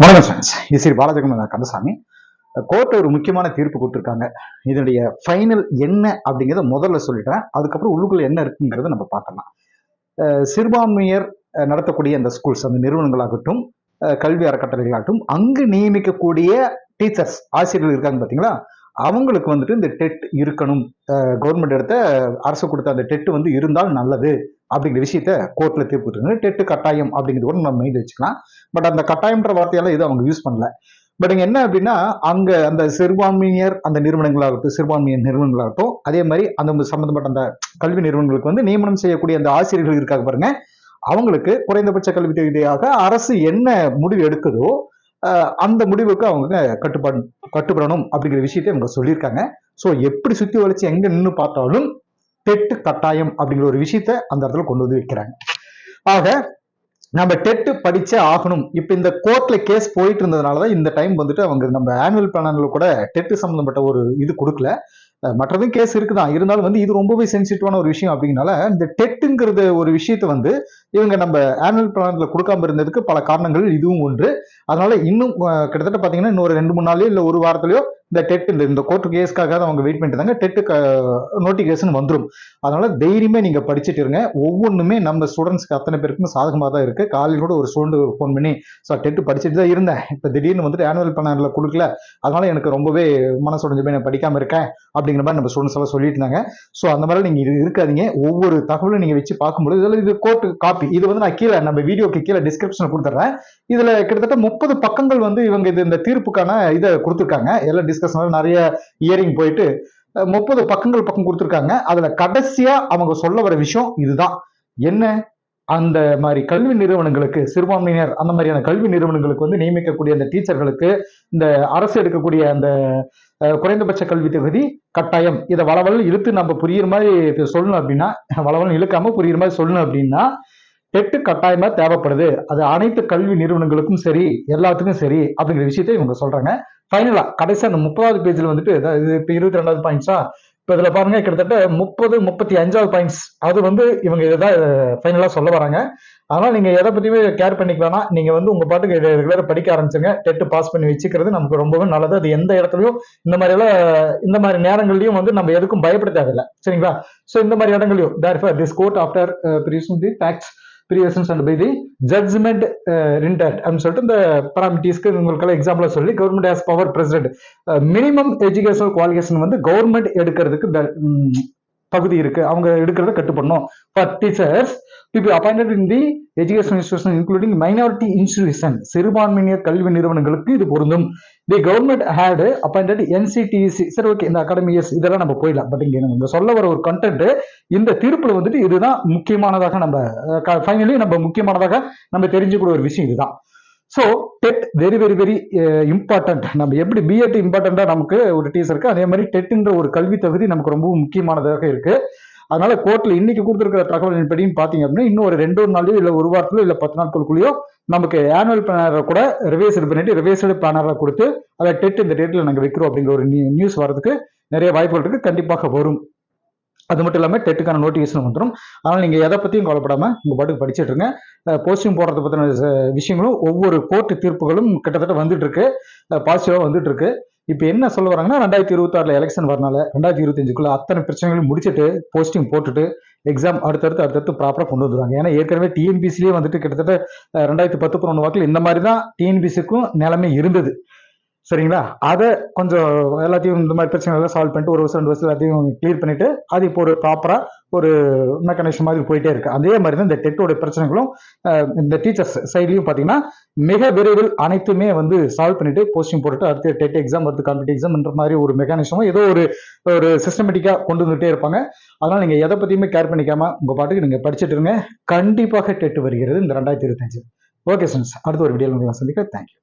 வணக்கம் ஃப்ரெண்ட்ஸ் இது ஸ்ரீ பாலஜெகன் கந்தசாமி. கோர்ட் ஒரு முக்கியமான தீர்ப்பு கொடுத்துருக்காங்க. இதனுடைய ஃபைனல் என்ன அப்படிங்கிறத முதல்ல சொல்லிட்டேன். அதுக்கப்புறம் உள்ளுக்குள்ள என்ன இருக்குங்கிறத நம்ம பார்த்தலாம் சிறுபான்மையர் நடத்தக்கூடிய அந்த ஸ்கூல்ஸ் அந்த நிறுவனங்களாகட்டும் கல்வி அறக்கட்டளைகளாகட்டும் அங்கு நியமிக்கக்கூடிய டீச்சர்ஸ் ஆசிரியர்கள் இருக்காங்க பார்த்தீங்களா? அவங்களுக்கு வந்துட்டு இந்த டெட் இருக்கணும். கவர்மெண்ட் எடுத்த அரசு கொடுத்த அந்த டெட் வந்து இருந்தால் நல்லது. அப்படிங்கிற விஷயத்த கோர்ட்ல தீர்ப்பு டெட்டு கட்டாயம் அப்படிங்கிறது கூட நம்ம மைண்ட் வச்சுக்கலாம். பட் அந்த கட்டாயம்ன்ற வார்த்தையால இது அவங்க யூஸ் பண்ணல. பட் இங்க என்ன அப்படின்னா அங்க அந்த சிறுபான்மையினர் அந்த நிறுவனங்களாகட்டும் சிறுபான்மையினர் நிறுவனங்களாகட்டும் அதே மாதிரி அந்த சம்பந்தப்பட்ட அந்த கல்வி நிறுவனங்களுக்கு வந்து நியமனம் செய்யக்கூடிய அந்த ஆசிரியர்கள் இருக்காங்க பாருங்க. அவங்களுக்கு குறைந்தபட்ச கல்வி தகுதியாக அரசு என்ன முடிவு எடுக்குதோ அந்த முடிவுக்கு அவங்க கட்டுப்பாடு கட்டுப்படணும் அப்படிங்கிற விஷயத்தை அவங்க சொல்லியிருக்காங்க. ஸோ எப்படி சுத்தி வளைச்சு எங்க நின்று பார்த்தாலும் டெட்டு கட்டாயம் அப்படிங்கிற ஒரு விஷயத்த அந்த இடத்துல கொண்டு வந்து வைக்கிறாங்க. ஆக நம்ம டெட்டு படிச்சே ஆகணும். இப்போ இந்த கோர்ட்ல கேஸ் போயிட்டு இருந்ததுனால தான் இந்த டைம் வந்துட்டு அவங்க நம்ம ஆனுவல் பிளான்ல கூட டெட்டு சம்பந்தப்பட்ட ஒரு இது கொடுக்கல. மற்றதும் கேஸ் இருக்குதான். இருந்தாலும் வந்து இது ரொம்பவே சென்சிட்டிவான ஒரு விஷயம் அப்படிங்கனால இந்த டெட்டுங்கிறது ஒரு விஷயத்தை வந்து இவங்க நம்ம ஆனுவல் பிளான்ல கொடுக்காம இருந்ததுக்கு பல காரணங்கள் இதுவும் ஒன்று அதனால இன்னும் கிட்டத்தட்ட பாத்தீங்கன்னா இன்னொரு ரெண்டு மூணு நாள்லயோ இல்ல ஒரு வாரத்திலயோ இந்த டெட் இந்த இந்த கோர்ட் கேஸ்க்காக தான் அவங்க வெயிட் பண்ணிட்டு இருந்தாங்க. டெட்டு நோட்டிஃபிகேஷன் வந்துடும் அதனால தைரியமே நீங்க படிச்சுட்டு இருங்க. ஒவ்வொன்றுமே நம்ம ஸ்டூடெண்ட்ஸ்க்கு அத்தனை பேருக்கும் சாதகமாக தான் இருக்கு. காலையில் கூட ஒரு ஸ்டூடெண்ட் ஃபோன் பண்ணி சார் டெட்டு படிச்சுட்டு தான் இருந்தேன். இப்போ திடீர்னு வந்துட்டு ஆனுவல் பிளான்ல கொடுக்கல. அதனால எனக்கு ரொம்பவே மனசுடைஞ்சு போய் நான் படிக்காம இருக்கேன். அப்படிங்கிற மாதிரி நம்ம ஸ்டூடெண்ட்ஸ் எல்லாம் சொல்லிட்டு இருந்தாங்க. ஸோ அந்த மாதிரி நீங்க இது இருக்காதீங்க. ஒவ்வொரு தகவலும் நீங்க வச்சு பார்க்கும்போது இதில் இது கோர்ட் காப்பி இது வந்து நான் கீழே நம்ம வீடியோக்கு கீழே டிஸ்கிரிப்ஷன் கொடுத்துட்றேன். இதுல கிட்டத்தட்ட முப்பது பக்கங்கள் வந்து இவங்க இது இந்த தீர்ப்புக்கான இதை கொடுத்துருக்காங்க. எல்லாம் டிஸ்கஷன் நிறைய இயரிங் போயிட்டு முப்பது பக்கங்கள் பக்கம் கொடுத்துருக்காங்க. அதுல கடைசியா அவங்க சொல்ல வர விஷயம் இதுதான். என்ன? அந்த மாதிரி கல்வி நிறுவனங்களுக்கு சிறுபான்மையினர் அந்த மாதிரியான கல்வி நிறுவனங்களுக்கு வந்து நியமிக்கக்கூடிய அந்த டீச்சர்களுக்கு இந்த அரசு எடுக்கக்கூடிய அந்த குறைந்தபட்ச கல்வி தகுதி கட்டாயம். இதை வளவல் இழுத்து நம்ம புரியுற மாதிரி சொல்லணும் அப்படின்னா வளவல் இழுக்காம புரியுற மாதிரி சொல்லணும் அப்படின்னா டெட்டு கட்டாயமா தேவைப்படுது. அது அனைத்து கல்வி நிறுவனங்களுக்கும் சரி எல்லாத்துக்கும் சரி அப்படிங்கிற விஷயத்தை இவங்க சொல்றாங்க. ஃபைனலா கடைசி அந்த முப்பதாவது பேஜ்ல வந்துட்டு இது இப்போ இருபத்தி ரெண்டாவது பாயிண்ட்ஸா இப்போ இதில் பாருங்க கிட்டத்தட்ட முப்பது முப்பத்தி அஞ்சாவது பாயிண்ட்ஸ் அது வந்து இவங்க இதுதான் ஃபைனலாக சொல்ல வராங்க. ஆனால் நீங்கள் எதை பற்றியுமே கேர் பண்ணிக்க வேணாம். வந்து உங்கள் பாட்டுக்கு ரெகுலராக படிக்க ஆரம்பிச்சுங்க டெட்டு பாஸ் பண்ணி வச்சுக்கிறது நமக்கு ரொம்பவே நல்லது. அது எந்த இடத்துலையும் இந்த மாதிரியெல்லாம் இந்த மாதிரி நேரங்கள்லையும் வந்து நம்ம எதுக்கும் பயப்பட தேவையில்லை சரிங்களா? ஸோ இந்த மாதிரி இடங்களையும் therefore this code after uh, the facts facts provisions by the judgment rendered அப்படின்னு சொல்லிட்டு இந்த பராமிட்டிஸ்க்கு உங்களுக்கெல்லாம் எக்ஸாம்பிளாக சொல்லி government as power president minimum educational qualification வந்து கவர்மெண்ட் எடுக்கிறதுக்கு பகுதி தகுதி இருக்கு. அவங்க எடுக்கிறத கட்டுப்படணும். For teachers people appointed in the education institution including minority institution சிறுபான்மையினர் கல்வி நிறுவனங்களுக்கு இது பொருந்தும். The government had appointed NCDC சரி ஓகே இந்த அகாடமியஸ் இதெல்லாம் நம்ம போயிடலாம். பட் இங்கே நம்ம சொல்ல வர ஒரு கண்டென்ட் இந்த தீர்ப்பில் வந்துட்டு இதுதான் முக்கியமானதாக நம்ம ஃபைனலி நம்ம முக்கியமானதாக நம்ம தெரிஞ்சுக்கூடிய ஒரு விஷயம் இதுதான். So TET very very very important நம்ம எப்படி பிஎட் இம்பார்ட்டண்ட்டாக நமக்கு ஒரு டீச்சருக்கு அதே மாதிரி டெட்டுன்ற ஒரு கல்வி தகுதி நமக்கு ரொம்ப முக்கியமானதாக இருக்கு. அதனால கோர்ட்ல இன்னைக்கு கொடுத்துருக்கிற தகவலின் படின்னு பாத்தீங்க அப்படின்னா இன்னும் ஒரு ரெண்டு ஒரு நாளையோ இல்ல ஒரு வாரத்திலோ இல்ல பத்து நாட்களுக்குள்ளேயோ நமக்கு ஆனுவல் பிளானரை கூட ரிவைஸ்டு பண்ணிட்டு ரிவைஸ்டு பிளானரை கொடுத்து அதை டெட் இந்த டேட்ல நாங்க வைக்கிறோம் அப்படிங்கிற ஒரு நியூஸ் வரதுக்கு நிறைய வாய்ப்புகள் இருக்கு. கண்டிப்பாக வரும். அது மட்டும் இல்லாமல் டெட்டுக்கான நோட்டிஃபிகேஷன் வந்துடும் அதனால் நீங்கள் எதை பற்றியும் கவலைப்படாமல் உங்கள் பாட்டுக்கு படிச்சுட்டு இருங்க. போஸ்டிங் போடுறத பற்றின விஷயங்களும் ஒவ்வொரு கோர்ட்டு தீர்ப்புகளும் கிட்டத்தட்ட வந்துட்டு இருக்கு. பாசிட்டிவாக வந்துட்டு இருக்கு. இப்போ என்ன சொல்ல வராங்கன்னா ரெண்டாயிரத்தி இருபத்தாறுல எலெக்ஷன் வரனால ரெண்டாயிரத்தி இருபத்தஞ்சுக்குள்ள அத்தனை பிரச்சனைகளையும் முடிச்சுட்டு போஸ்டிங் போட்டுட்டு எக்ஸாம் அடுத்தடுத்து அடுத்தடுத்து ப்ராப்பராக கொண்டு வந்துருவாங்க. ஏன்னா ஏற்கனவே டிஎன்பிசிலேயே வந்துட்டு கிட்டத்தட்ட ரெண்டாயிரத்தி பத்து பதினொன்று வாக்கில் இந்த மாதிரி தான் டிஎன்பிசிக்கும் நிலைமை இருந்தது. சரிங்களா? அதை கொஞ்சம் எல்லாத்தையும் இந்த மாதிரி பிரச்சனைகள்லாம் சால்வ் பண்ணிட்டு ஒரு வருஷம் ரெண்டு வருஷம் எல்லாத்தையும் கிளியர் பண்ணிட்டு அது இப்போ ஒரு ப்ராப்பராக ஒரு மெக்கானிசம் மாதிரி போயிட்டே இருக்கு. அதே மாதிரி தான் இந்த டெட்டோட பிரச்சனைகளும் இந்த டீச்சர்ஸ் சைட்லையும் பார்த்தீங்கன்னா மிக விரைவில் அனைத்துமே வந்து சால்வ் பண்ணிட்டு போஸ்டிங் போட்டுட்டு அடுத்து டெட் எக்ஸாம் அடுத்து காம்படிட்டிவ் எக்ஸாம்ன்ற மாதிரி ஒரு மெக்கானிசமும் ஏதோ ஒரு ஒரு சிஸ்டமேட்டிக்காக கொண்டு வந்துட்டே இருப்பாங்க. அதனால் நீங்கள் எதை பற்றியுமே கேர் பண்ணிக்காம உங்கள் பாட்டுக்கு நீங்கள் படிச்சுட்டு இருங்க. கண்டிப்பாக டெட் வருகிறது இந்த ரெண்டாயிரத்தி இருபத்தஞ்சு. ஓகே சார் அடுத்த ஒரு வீடியோ உங்களை சந்திக்க. சந்திக்கிறேன் தேங்க்யூ